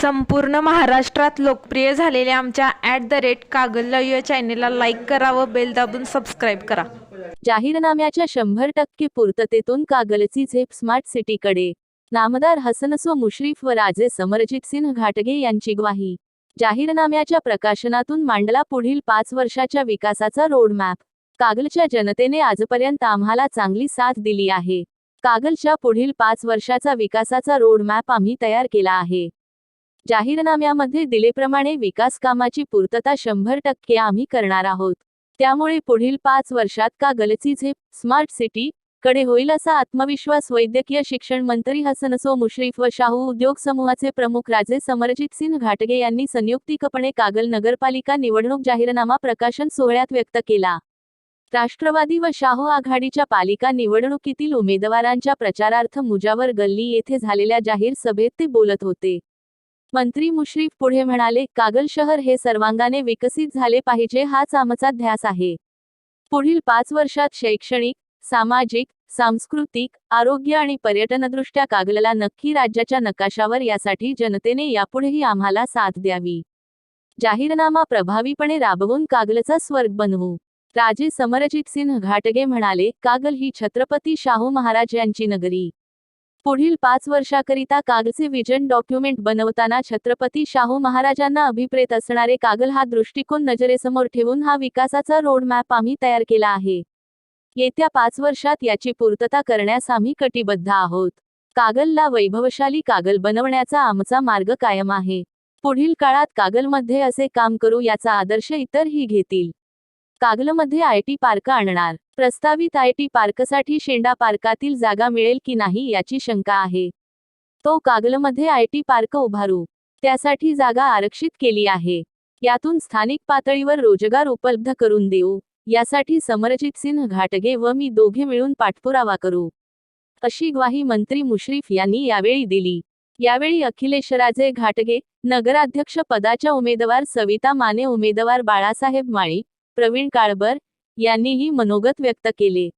संपूर्ण महाराष्ट्रात लोकप्रिय झालेल्या आमच्या ॲट द रेट कागल या चॅनेलला लाईक करा व बेल दाबून सबस्क्राईब करा. जाहीरनाम्याच्या शंभर टक्के पूर्ततेतून कागलची झेप स्मार्ट सिटीकडे नामदार हसनसो मुश्रीफ व राजे समरजित सिंह घाटगे यांची ग्वाही. जाहीरनाम्याच्या प्रकाशनातून मांडला पुढील पाच वर्षाच्या विकासाचा रोडमॅप कागलच्या जनतेने आजपर्यंत आम्हाला चांगली साथ दिली आहे. कागलच्या पुढील पाच वर्षाचा विकासाचा रोडमॅप आम्ही तयार केला आहे. जाहीरनाम्यामध्ये दिलेप्रमाणे विकास कामाची पूर्तता शंभर टक्के आम्ही करणार आहोत. त्यामुळे पुढील पाच वर्षात कागलची झेप? Smart city? कडे होईल असा आत्मविश्वास वैद्यकीय शिक्षण मंत्री हसनसो मुश्रीफ व शाहू उद्योग समूहाचे प्रमुख राजे समरजित सिंह घाटगे यांनी संयुक्तिकपणे कागल नगरपालिका निवडणूक जाहीरनामा प्रकाशन सोहळ्यात व्यक्त केला. राष्ट्रवादी व शाहू आघाडीच्या पालिका निवडणुकीतील उमेदवारांच्या प्रचारार्थ मुजावर गल्ली येथे झालेल्या जाहीर सभेत ते बोलत होते. मंत्री मुश्रीफ पुढे म्हणाले कागल शहर हे सर्वांगाने विकसित झाले पाहिजे हाच आमचा ध्यास आहे. पुढील पाच वर्षात शैक्षणिक सामाजिक सांस्कृतिक आरोग्य आणि पर्यटनदृष्ट्या कागलला नक्की राज्याच्या नकाशावर यासाठी जनतेने यापुढेही आम्हाला साथ द्यावी. जाहीरनामा प्रभावीपणे राबवून कागलचा स्वर्ग बनवू. राजे समरजित सिंह घाटगे म्हणाले कागल ही छत्रपती शाहू महाराज यांची नगरी. पुढील पाच वर्षाकरिता कागलचे विजन डॉक्युमेंट बनवताना छत्रपती शाहू महाराजांना अभिप्रेत असणारे कागल हा दृष्टिकोन नजरेसमोर ठेवून हा विकासाचा रोडमॅप आम्ही तयार केला आहे. येत्या पाच वर्षात याची पूर्तता करण्यास आम्ही कटिबद्ध आहोत. कागलला वैभवशाली कागल बनवण्याचा आमचा मार्ग कायम आहे. पुढील काळात कागलमध्ये असे काम करू याचा आदर्श इतरही घेतील. कागलमध्ये आयटी पार्क आणणार. प्रस्तावित आयटी पार्कसाठी शेंडा पार्कातील जागा मिळेल की नाही याची शंका आहे. तो कागलमध्ये आयटी पार्क उभारू. त्यासाठी जागा आरक्षित केली आहे. यातून स्थानिक पातळीवर रोजगार उपलब्ध करून देऊ. यासाठी समरजित सिंह घाटगे व मी दोघे मिळून पाठपुरावा करू. अशी ग्वाही मंत्री मुश्रीफ यांनी यावेळी दिली. यावेळी अखिलेशराजे घाटगे नगराध्यक्ष पदाच्या उमेदवार सविता माने उमेदवार बाळासाहेब माळी प्रवीण काळबर यांनीही मनोगत व्यक्त केले.